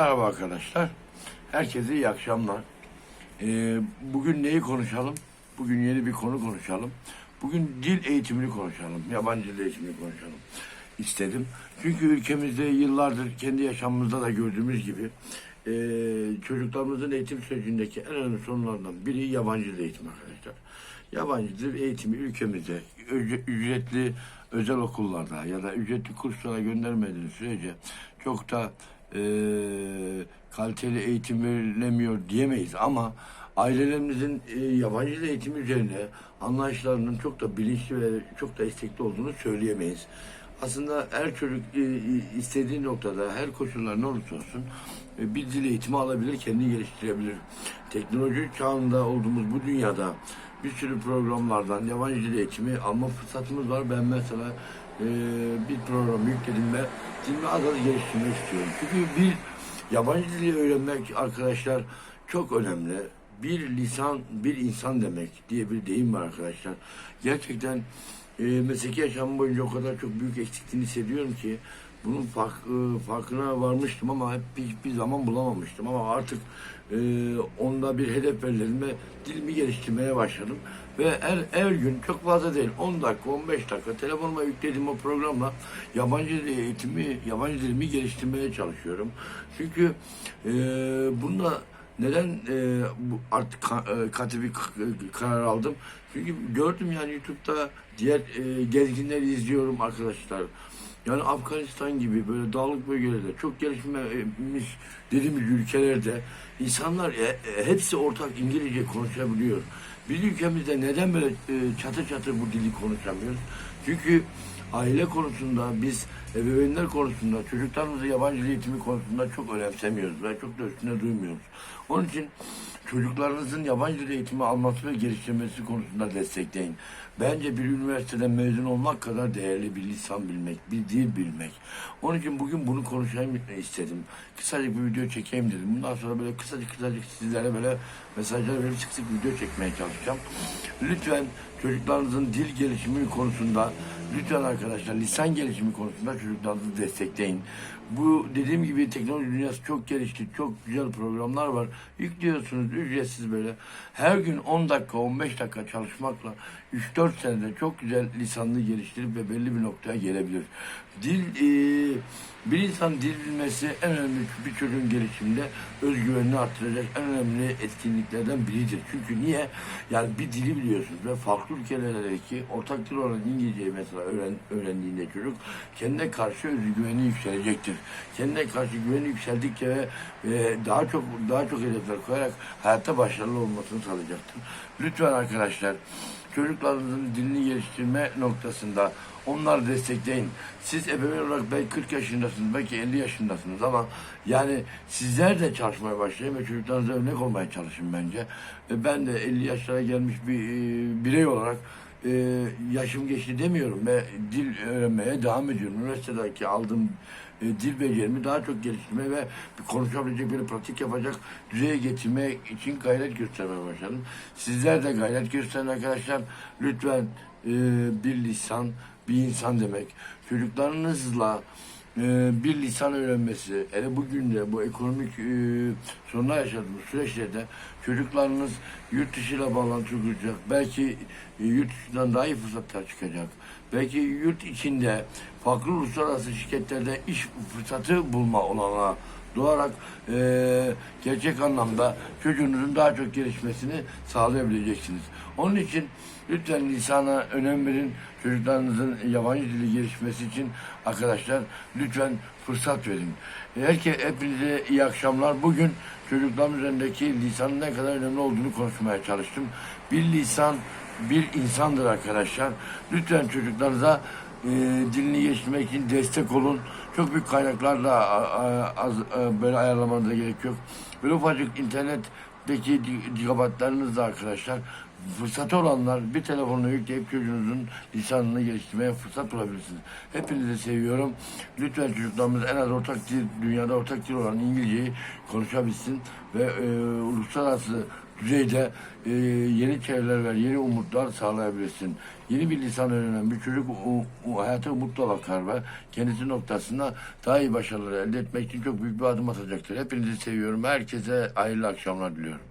Merhaba arkadaşlar. Herkese iyi akşamlar. Ee, bugün neyi konuşalım? Bugün yeni bir konu konuşalım. Bugün dil eğitimini konuşalım. Yabancı dil eğitimini konuşalım istedim. Çünkü ülkemizde yıllardır kendi yaşamımızda da gördüğümüz gibi e, çocuklarımızın eğitim sürecindeki en önemli sorunlardan biri yabancı dil eğitimi arkadaşlar. Yabancı dil eğitimi ülkemizde ücre- ücretli özel okullarda ya da ücretli kurslara göndermediğiniz sürece çok da e, kaliteli eğitim verilemiyor diyemeyiz ama ailelerimizin e, yabancı dil eğitimi üzerine anlayışlarının çok da bilinçli ve çok da istekli olduğunu söyleyemeyiz. Aslında her çocuk e, e, istediği noktada her koşullar ne olursa olsun e, bir dil eğitimi alabilir, kendini geliştirebilir. Teknoloji çağında olduğumuz bu dünyada bir sürü programlardan yabancı dil eğitimi alma fırsatımız var. Ben mesela e, bir program yükledim ve dilimi az az geliştirmek istiyorum. Çünkü bir yabancı dili öğrenmek arkadaşlar çok önemli. Bir lisan, bir insan demek diye bir deyim var arkadaşlar. Gerçekten e, mesleki yaşamım boyunca o kadar çok büyük eksikliğini hissediyorum ki bunun fark, e, farkına varmıştım ama hep hiçbir zaman bulamamıştım. Ama artık e, onda bir hedef belirledim ve dilimi geliştirmeye başladım. Ve her, her gün çok fazla değil 10 dakika 15 dakika telefonuma yüklediğim o programla yabancı dil eğitimi, yabancı dilimi geliştirmeye çalışıyorum. Çünkü e, bunda neden e, bu artık ka- e, katı bir k- karar aldım? Çünkü gördüm yani YouTube'da diğer e, gezginleri izliyorum arkadaşlar. Yani Afganistan gibi böyle dağlık bölgelerde çok gelişmemiş dediğimiz ülkelerde insanlar e, e, hepsi ortak İngilizce konuşabiliyor. Biz ülkemizde neden böyle e, çatır çatır bu dili konuşamıyoruz? Çünkü aile konusunda biz ebeveynler konusunda çocuklarımızı yabancı eğitimi konusunda çok önemsemiyoruz ve çok da üstüne duymuyoruz. Onun için çocuklarınızın yabancı dil eğitimi alması ve geliştirmesi konusunda destekleyin. Bence bir üniversiteden mezun olmak kadar değerli bir lisan bilmek, bir dil bilmek. Onun için bugün bunu konuşayım istedim. Kısacık bir video çekeyim dedim. Bundan sonra böyle kısacık kısacık sizlere böyle mesajlar verip sık sık video çekmeye çalışacağım. Lütfen çocuklarınızın dil gelişimi konusunda lütfen arkadaşlar lisan gelişimi konusunda çocuklarınızı destekleyin. Bu dediğim gibi teknoloji dünyası çok gelişti. Çok güzel programlar var. Yüklüyorsunuz ücretsiz böyle. Her gün 10 dakika 15 dakika çalışmakla 3-4 senede çok güzel lisanını geliştirip ve belli bir noktaya gelebilir. Dil e, bir insan dil bilmesi en önemli bir çocuğun gelişiminde özgüvenini arttıracak en önemli etkinliklerden biridir. Çünkü niye? Yani bir dili biliyorsunuz ve farklı ülkelerdeki ortak dil olan İngilizceyi mesela öğren, öğrendiğinde çocuk kendine karşı özgüveni yükselecektir. Kendine karşı güveni yükseldikçe ve, ve daha çok daha çok hedefler koyarak hayatta başarılı olmasını sağlayacaktır. Lütfen arkadaşlar çocuklarınızın dilini geliştirme noktasında onları destekleyin. Siz ebeveyn olarak belki 40 yaşındasınız, belki 50 yaşındasınız ama yani sizler de çalışmaya başlayın ve çocuklarınıza örnek olmaya çalışın bence. E, Ben de 50 yaşlara gelmiş bir e, birey olarak e, yaşım geçti demiyorum ve dil öğrenmeye devam ediyorum. Üniversitedeki aldığım e, dil becerimi daha çok geliştirmeye ve bir konuşabilecek böyle pratik yapacak düzeye getirmek için gayret göstermeye başladım. Sizler de gayret gösterin arkadaşlar. Lütfen e, bir lisan, bir insan demek. Çocuklarınızla e, bir lisan öğrenmesi, hele bugün de bu ekonomik e, sorunlar yaşadığımız süreçlerde çocuklarınız yurt dışıyla bağlantı kuracak. Belki yurt dışından daha iyi fırsatlar çıkacak. Belki yurt içinde farklı uluslararası şirketlerde iş fırsatı bulma olanağı doğarak e, gerçek anlamda çocuğunuzun daha çok gelişmesini sağlayabileceksiniz. Onun için lütfen lisana önem verin. Çocuklarınızın yabancı dili gelişmesi için arkadaşlar lütfen fırsat verin. Herke, hepinize iyi akşamlar. Bugün çocukların üzerindeki lisanın ne kadar önemli olduğunu konuşmaya çalıştım. Bir lisan bir insandır arkadaşlar. Lütfen çocuklarınıza e, dilini geliştirmek için destek olun. Çok büyük kaynaklarla a- a- az, e, böyle ayarlamanıza gerek yok. Böyle ufacık internetteki gi- gigabaytlarınızla arkadaşlar fırsatı olanlar bir telefonla yükleyip çocuğunuzun lisanını geliştirmeye fırsat bulabilirsiniz. Hepinizi seviyorum. Lütfen çocuklarımız en az ortak dil, dünyada ortak dil olan İngilizceyi konuşabilsin ve e, uluslararası düzeyde e, yeni çevreler ve yeni umutlar sağlayabilirsin. Yeni bir lisan öğrenen bir çocuk o, o hayata umutla bakar ve kendisi noktasında daha iyi başarılar elde etmek için çok büyük bir adım atacaktır. Hepinizi seviyorum. Herkese hayırlı akşamlar diliyorum.